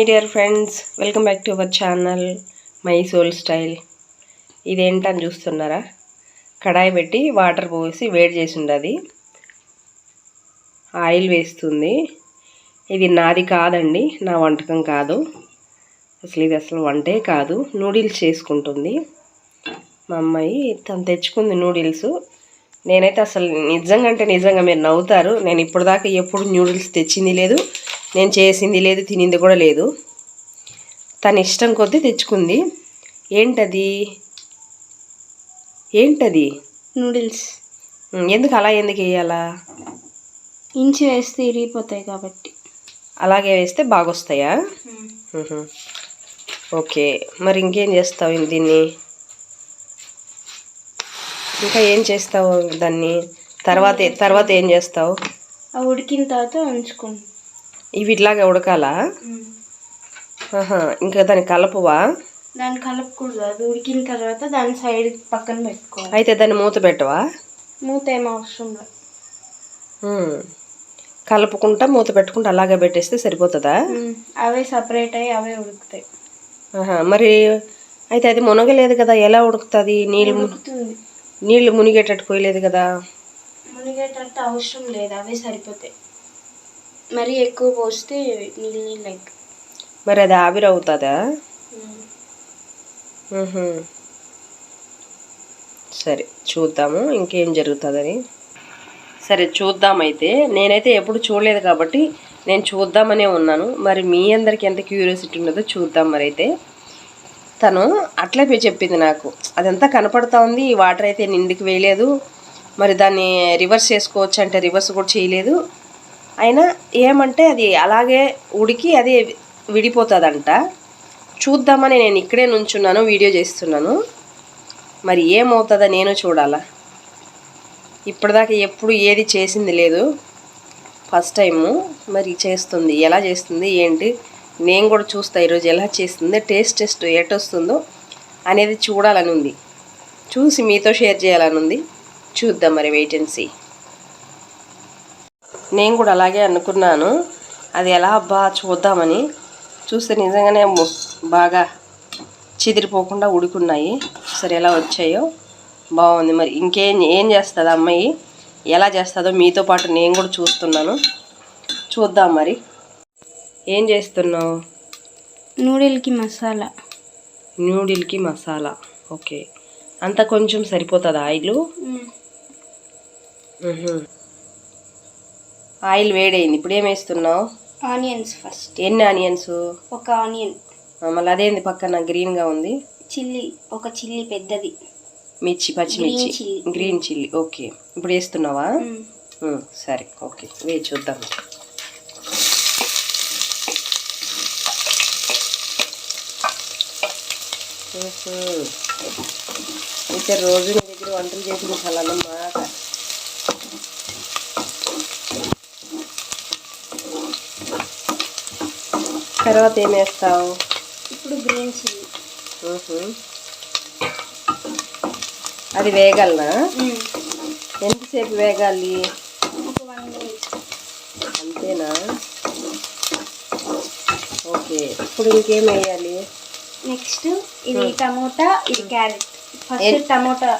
My dear friends welcome back to our channel my soul style ఇదేంటని చూస్తున్నారా? కడాయి పెట్టి water పోసి వేడి చేసి ఉండదు. ఆయిల్ వేస్తుంది. ఇది నాది కాదండి నా వంటకం కాదు. అసలు ఇది అసలు వంటే కాదు. నూడిల్స్ చేసుకుంటుంది. మా అమ్మాయి తను తెచ్చుకుంది నూడిల్స్. నేనైతే అసలు నిజంగా అంటే నిజంగా మీరు నవ్వుతారు. నేను ఇప్పటిదాకా ఎప్పుడు నూడిల్స్ తెచ్చింది లేదు. నేను చేసింది లేదు తినింది కూడా లేదు. తన ఇష్టం కొద్దీ తెచ్చుకుంది. ఏంటది? ఏంటది? నూడిల్స్. ఎందుకు అలా ఎందుకు వేయాలా? ఇంచి వేస్తే ఇరిగిపోతాయి కాబట్టి. అలాగే వేస్తే బాగొస్తాయా. ఓకే మరి ఇంకేం చేస్తావు దీన్ని? ఇంకా ఏం చేస్తావు దాన్ని? తర్వాత తర్వాత ఏం చేస్తావు? ఉడికిన తర్వాత ఉంచుకోండి ఇవి ఇట్లాగే ఉడకాలా? ఇంకా దాన్ని కలపవా? దాన్ని కలపకూడదు. అది ఉడికిన తర్వాత దాని సైడ్ పక్కన పెట్టుకోవాలి. అయితే దాన్ని మూత పెట్టవా? మూత ఏం అవసరం లేదు. కలుపుకుంటా మూత పెట్టుకుంటా అలాగే పెట్టేస్తే సరిపోతుందా? అవే సపరేట్ అయ్యి అవే ఉడుకుతాయి. మరి అయితే అది మునగలేదు కదా ఎలా ఉడుకుతుంది? నీళ్ళు నీళ్ళు మునిగేటట్టు పోయలేదు కదా? మునిగేటట్టు అవసరం లేదు అవే సరిపోతాయి. మరీ ఎక్కువ పోస్తే నీళ్ళు నీళ్ళు అయిపోయి మరి అది ఆవిరి అవుతుందా. సరే చూద్దాము ఇంకేం జరుగుతుందని. సరే చూద్దామైతే నేనైతే ఎప్పుడు చూడలేదు కాబట్టి నేను చూద్దామనే ఉన్నాను. మరి మీ అందరికి ఎంత క్యూరియాసిటీ ఉన్నదో చూద్దాం మరి అయితే తను అట్లే చెప్పింది నాకు. అదంతా కనపడతా ఉంది ఈ వాటర్ అయితే నిండుకి వేయలేదు. మరి దాన్ని రివర్స్ చేసుకోవచ్చు అంటే రివర్స్ కూడా చేయలేదు. అయినా ఏమంటే అది అలాగే ఉడికి అది విడిపోతుందంట. చూద్దామని నేను ఇక్కడే నుంచున్నాను వీడియో చేస్తున్నాను. మరి ఏమవుతుందో నేను చూడాలా? ఇప్పటిదాకా ఎప్పుడు ఏది చేసింది లేదు. ఫస్ట్ టైము మరి చేస్తుంది. ఎలా చేస్తుంది? ఏంటి? నేను కూడా చూస్తా ఈరోజు ఎలా చేస్తుంది? టేస్ట్ టెస్ట్ ఎట్ వస్తుందో అనేది చూడాలని ఉంది చూసి మీతో షేర్ చేయాలని ఉంది చూద్దాం మరి వెయిట్ అండ్ సీ నేను కూడా అలాగే అనుకున్నాను. అది ఎలా అబ్బా చూద్దామని. చూస్తే నిజంగానే బాగా చిదిరిపోకుండా ఉడుకున్నాయి సరే ఎలా వచ్చాయో బాగుంది. మరి ఇంకేం ఏం చేస్తుంది అమ్మాయి? ఎలా చేస్తుందో మీతో పాటు నేను కూడా చూస్తున్నాను. చూద్దాం మరి. ఏం చేస్తున్నావు? నూడిల్కి మసాలా. న్యూడిల్కి మసాలా. ఓకే. అంత కొంచెం సరిపోతుందా ఆయిల్? ఆయిల్ వేడైంది. ఇప్పుడు ఏం వేస్తున్నావు? Onions first. ఎన్ని ఆనియన్స్? ఒక ఆనియన్. మళ్ళీ అదేంది పక్కన? గ్రీన్గా ఉంది. చిల్లీ. ఒక చిల్లీ పెద్దది. మిర్చి పచ్చిమిర్చి. Green chilli. ఓకే. ఇప్పుడు వేస్తున్నావా? సరే. ఓకే. వేయి చూద్దాం. అయితే రోజు నీ దగ్గర వంటలు చేపించాలన్నమాట తర్వాత ఏం వేస్తావు? ఇప్పుడు గ్రీన్ చిల్లీ. అది వేగాలనా? ఎంతసేపు వేగాలి? అంతేనా? ఓకే. ఇప్పుడు ఇంకేం వేయాలి? నెక్స్ట్ ఇది టమోటా ఇది క్యారెట్. First tomato.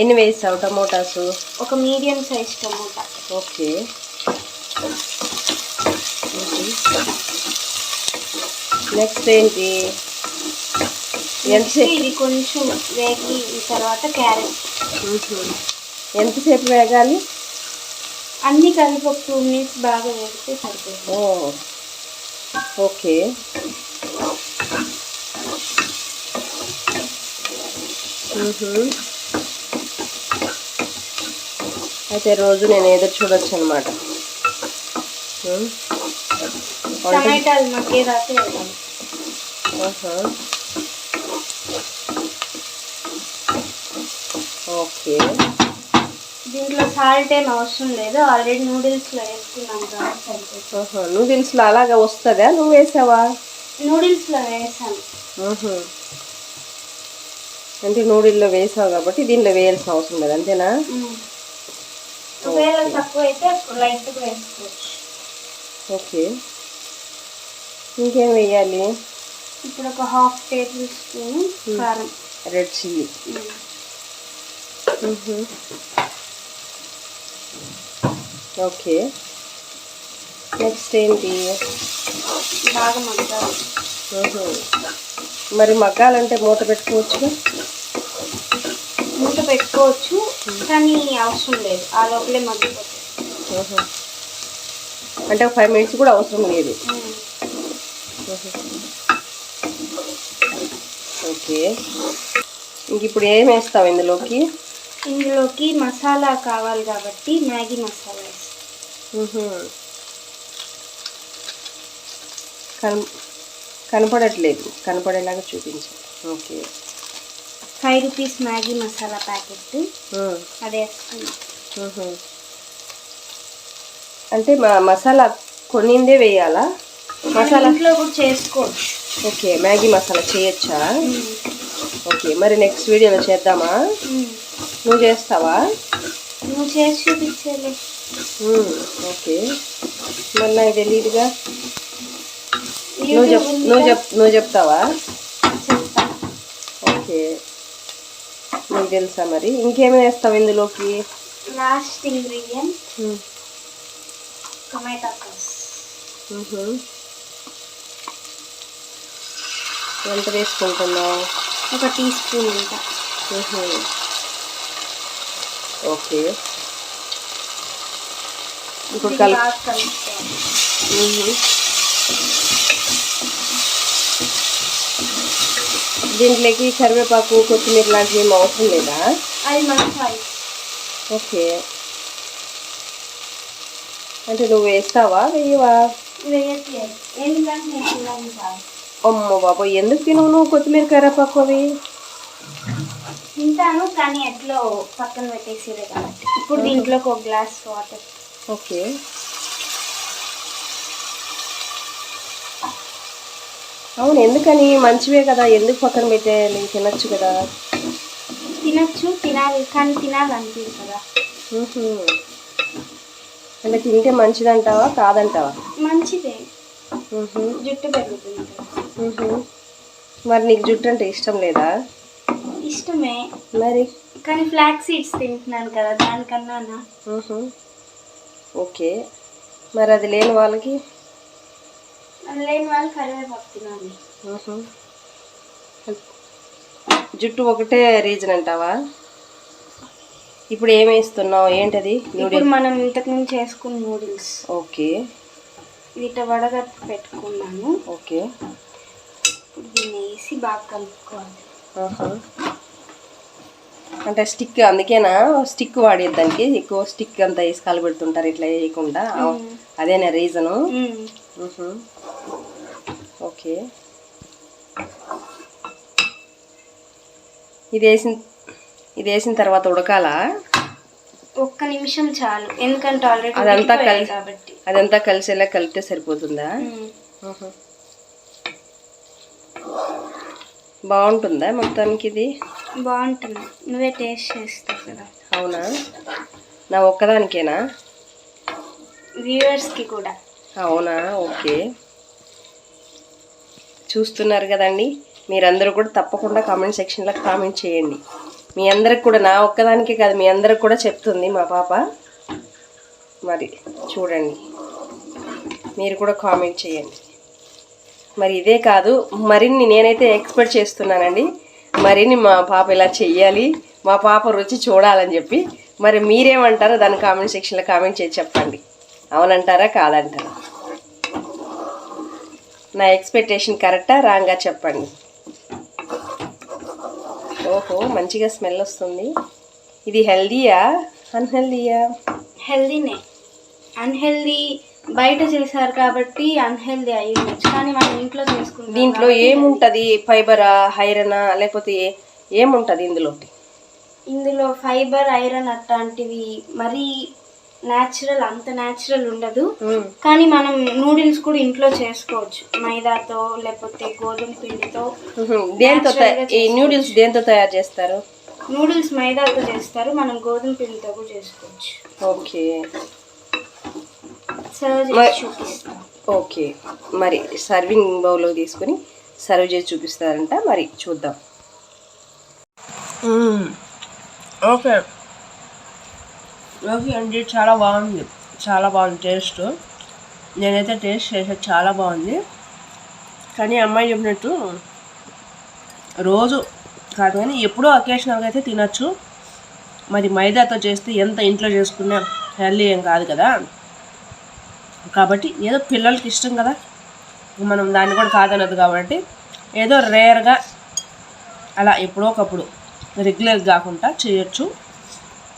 ఎన్ని వేసావు టమోటాసు? ఒక medium size tomato. Okay. Next ఏంటి? ఎంతసేపు? ఇది కొంచెం వేగి తర్వాత క్యారెట్. ఎంతసేపు వేగాలి? అన్ని కలిపి ఒక టూ మినిట్స్ బాగా వేగితే సరిపోతుంది. Oh okay. అయితే రోజు నేను ఎదురు చూడొచ్చు అనమాట టమాటాలు మగ్గేదాకా వేద్దాం. ఓకే దీంట్లో సాల్ట్ ఏం అవసరం లేదు. ఆల్రెడీ నూడిల్స్లో వేసుకున్నాం కాబట్టి సరిపోతుంది నూడిల్స్లో అలాగా వస్తుందా? నువ్వు వేసావా? నూడిల్స్లో వేసాను. మ్మ్హ. అంటే నూడిల్లో వేసావు కాబట్టి దీనిలో వేయాల్సిన అవసరం లేదు అంతేనా? ఒకవేళ తక్కువ అయితే లైట్గా వేసుకోవచ్చు. ఓకే ఇంకేం వేయాలి? ఇప్పుడు ఒక హాఫ్ టేబుల్ స్పూన్ కారం. Red chilli. ఓకే. నెక్స్ట్ ఏంటి? బాగా మగ్గాలి. మరి మగ్గాలంటే మూత పెట్టుకోవచ్చుగా? మూత పెట్టుకోవచ్చు కానీ అవసరం లేదు. ఆ లోపలే మగ్గిపోతుంది. అంటే ఒక ఫైవ్ మినిట్స్ కూడా అవసరం లేదు. ఓకే. ఇంక ఇప్పుడు ఏం వేస్తావు ఇందులోకి? ఇందులోకి మసాలా కావాలి కాబట్టి మ్యాగీ మసాలా. కన కనపడట్లేదు. కనపడేలాగా చూపించు. Okay. Five rupees Maggi masala packet. అది. అంటే మా మసాలా కొన్నిందే వేయాలా? మసాలా ఇంట్లో కూడా చేసుకోవచ్చు. ఓకే మ్యాగీ మసాలా చేయొచ్చా. ఓకే మరి నెక్స్ట్ వీడియోలో చేద్దామా. నువ్వు చేస్తావా నువ్వు చేసి చూపించేలే. ఓకే మరి నాకు తెలియదుగా నువ్వు చెప్? నువ్వు చెప్ నువ్వు చెప్తావా చెప్తా ఓకే నీకు తెలుసా మరి ఇంకేమి వేస్తావు ఇందులోకి లాస్ట్ ఇంగ్రీడియంట్. టొమాటో సాస్ ఎంత వేసుకుంటున్నావు ఒక టీ స్పూన్ అంట మ్హూ. ఓకే ఇప్పుడు ఇది కల్ బాగా కలుపుకోవాలి మ్హూ. దీంట్లోకి కరివేపాకు కొత్తిమీర లాంటివి ఏం అవసరం లేదా అది మన చాయిస్ ఓకే అంటే నువ్వు వేస్తావా వేయవా వేయట్లేదు ఎందుకంటే నేను తినను కాదు అమ్మో బాబా ఎందుకు తినవు నువ్వు కొత్తిమీర కరివేపాకు అవి? తింటాను కానీ ఎట్లో పక్కన పెట్టేసిరే కాబట్టి. ఇప్పుడు దీంట్లోకి ఒక గ్లాస్ వాటర్. ఓకే. అవును ఎందుకని? మంచివే కదా ఎందుకు పక్కన పెట్టేయాలి? తినచ్చు కదా. తినచ్చు తినాలి కానీ తినాలనిపించదు కదా. అంటే తింటే మంచిదంటావా కాదంటావా? మంచిదే. జుట్టు పెరుగుతుంది. మరి నీకు జుట్టు అంటే ఇష్టం లేదా? ఇష్టమే. మరి? కానీ ఫ్లాక్ సీడ్స్ తింటున్నాను కదా దానికన్నా. ఓకే. మరి అది లేని వాళ్ళకి? లేని వాళ్ళు కరివేపాకు తినాలి. జుట్టు ఒకటే రీజన్ అంటావా? ఇప్పుడు ఏం వేస్తున్నావు ఏంటది? మనం ఇంతకు ముందు చేసుకున్న నూడిల్స్. ఓకే. వీట వడగట్టి పెట్టుకున్నాను ఓకే. ఇప్పుడు దీన్ని వేసి బాగా కలుపుకోవాలి. అంటే స్టిక్ అందుకేనా? స్టిక్ వాడేది దానికి? ఎక్కువ స్టిక్ అంతా వేసి కలబెడుతుంటారు ఇట్లా వేయకుండా. అదేనా రీజను. ఓకే. ఇది వేసిన ఇది వేసిన తర్వాత ఉడకాలా? ఒక్క నిమిషం చాలు. ఎందుకంటే ఆల్రెడీ అదంతా కలిసి కాబట్టి. అదంతా కలిసేలా కలిపితే సరిపోతుందా. బాగుంటుందా మొత్తానికి ఇది? బాగుంటుంది. నువ్వే టేస్ట్ చేస్తావు కదా. అవునా? నా ఒక్కదానికేనా? వ్యూవర్స్కి కూడా. అవునా? ఓకే. చూస్తున్నారు కదండి. మీరందరూ కూడా తప్పకుండా కామెంట్ సెక్షన్లో కామెంట్ చేయండి. మీ అందరికి కూడా నా ఒక్కదానికే కాదు మీ అందరికి కూడా చెప్తుంది మా పాప. మరి చూడండి. మీరు కూడా కామెంట్ చేయండి. మరి ఇదే కాదు మరిన్ని నేనైతే ఎక్స్పెక్ట్ చేస్తున్నానండి. మరిన్ని మా పాప ఇలా చెయ్యాలి మా పాప రుచి చూడాలని చెప్పి. మరి మీరేమంటారో దాని కామెంట్ సెక్షన్లో కామెంట్ చేసి చెప్పండి. అవునంటారా కాదంటారా? నా ఎక్స్పెక్టేషన్ కరెక్టా రాంగా చెప్పండి. ఓహో మంచిగా స్మెల్ వస్తుంది. ఇది హెల్దీయా? అన్హెల్దీయా? హెల్దీనే. అన్హెల్దీ బయట చేశారు కాబట్టి అన్హెల్దీ అయి ఉండొచ్చు. కానీ మనం ఇంట్లో చేసుకుంటాం దీంట్లో ఏముంటది? ఫైబరా ఐరనా లేకపోతే ఏముంటది ఇందులో? ఇందులో ఫైబర్ ఐరన్ అట్లాంటివి మరీ న్యాచురల్ అంత న్యాచురల్ ఉండదు. కానీ మనం నూడిల్స్ కూడా ఇంట్లో చేసుకోవచ్చు. మైదాతో లేకపోతే గోధుమ పిండితో. దేంతో ఈ న్యూడిల్స్ దేంతో తయారు చేస్తారు? నూడిల్స్ మైదాతో చేస్తారు. మనం గోధుమ పిండితో కూడా చేసుకోవచ్చు. ఓకే. ఓకే. మరి సర్వింగ్ బౌల్లో తీసుకొని సర్వ్ చేసి చూపిస్తారంట. మరి చూద్దాం. ఓకే. ఓకే అండి చాలా బాగుంది. చాలా బాగుంది టేస్ట్ నేనైతే టేస్ట్ చేసేది చాలా బాగుంది. కానీ అమ్మాయి చెప్పినట్టు రోజు కాదు కానీ ఎప్పుడో అకేషనల్గా అయితే తినచ్చు. మరి మైదాతో చేస్తే ఎంత ఇంట్లో చేసుకున్నా హెల్దీ ఏం కాదు కదా. కాబట్టి ఏదో పిల్లలకి ఇష్టం కదా. మనం దాన్ని కూడా కాదనదు కాబట్టి ఏదో రేర్గా అలా ఎప్పుడో ఒకప్పుడు రెగ్యులర్ కాకుండా చేయొచ్చు.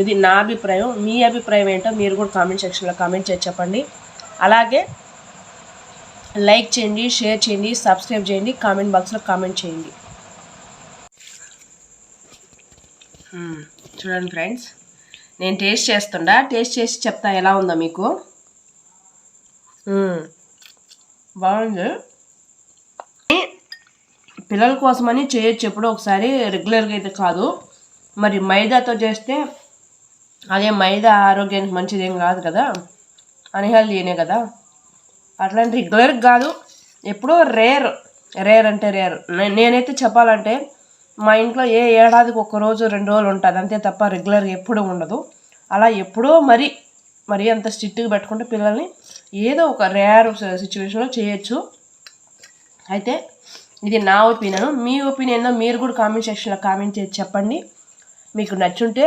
ఇది నా అభిప్రాయం మీ అభిప్రాయం ఏంటో మీరు కూడా కామెంట్ సెక్షన్లో కామెంట్ చేసి చెప్పండి. అలాగే లైక్ చేయండి షేర్ చేయండి సబ్స్క్రైబ్ చేయండి కామెంట్ బాక్స్లో కామెంట్ చేయండి. Hmm, చూడండి ఫ్రెండ్స్ నేను టేస్ట్ చేస్తుండా? టేస్ట్ చేసి చెప్తా ఎలా ఉందో మీకు? Hmm, బాగుంది. పిల్లల కోసమని చేయొచ్చు ఎప్పుడో ఒకసారి రెగ్యులర్గా అయితే కాదు. మరి మైదాతో చేస్తే అదే మైదా ఆరోగ్యానికి మంచిదేం కాదు కదా అన్హెల్దీనే కదా. అట్లాంటి రెగ్యులర్ కాదు ఎప్పుడో రేర్ రేర్ అంటే రేర్ నేనైతే చెప్పాలంటే మా ఇంట్లో ఏ ఏడాదికి ఒక రోజు రెండు రోజులు ఉంటుంది. అంతే తప్ప రెగ్యులర్గా ఎప్పుడూ ఉండదు. అలా ఎప్పుడో మరి మరి అంత స్ట్రిక్ట్గా పెట్టుకుంటే పిల్లల్ని ఏదో ఒక రేర్ సిచ్యువేషన్లో చేయొచ్చు. అయితే ఇది నా ఒపీనియన్. మీ ఒపీనియన్ మీరు కూడా కామెంట్ సెక్షన్లో కామెంట్ చేసి చెప్పండి. మీకు నచ్చుంటే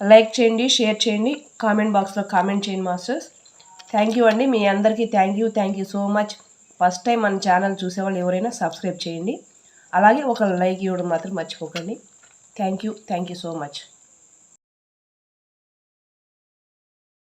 లైక్ చేయండి షేర్ చేయండి కామెంట్ బాక్స్లో కామెంట్ చేయండి మాస్టర్స్. థ్యాంక్ యూ అండి. మీ అందరికీ thank you thank you so much first time మన ఛానల్ చూసేవాళ్ళు ఎవరైనా సబ్స్క్రైబ్ చేయండి. అలాగే ఒక లైక్ ఇవ్వడం మాత్రం మర్చిపోకండి. Thank you thank you so much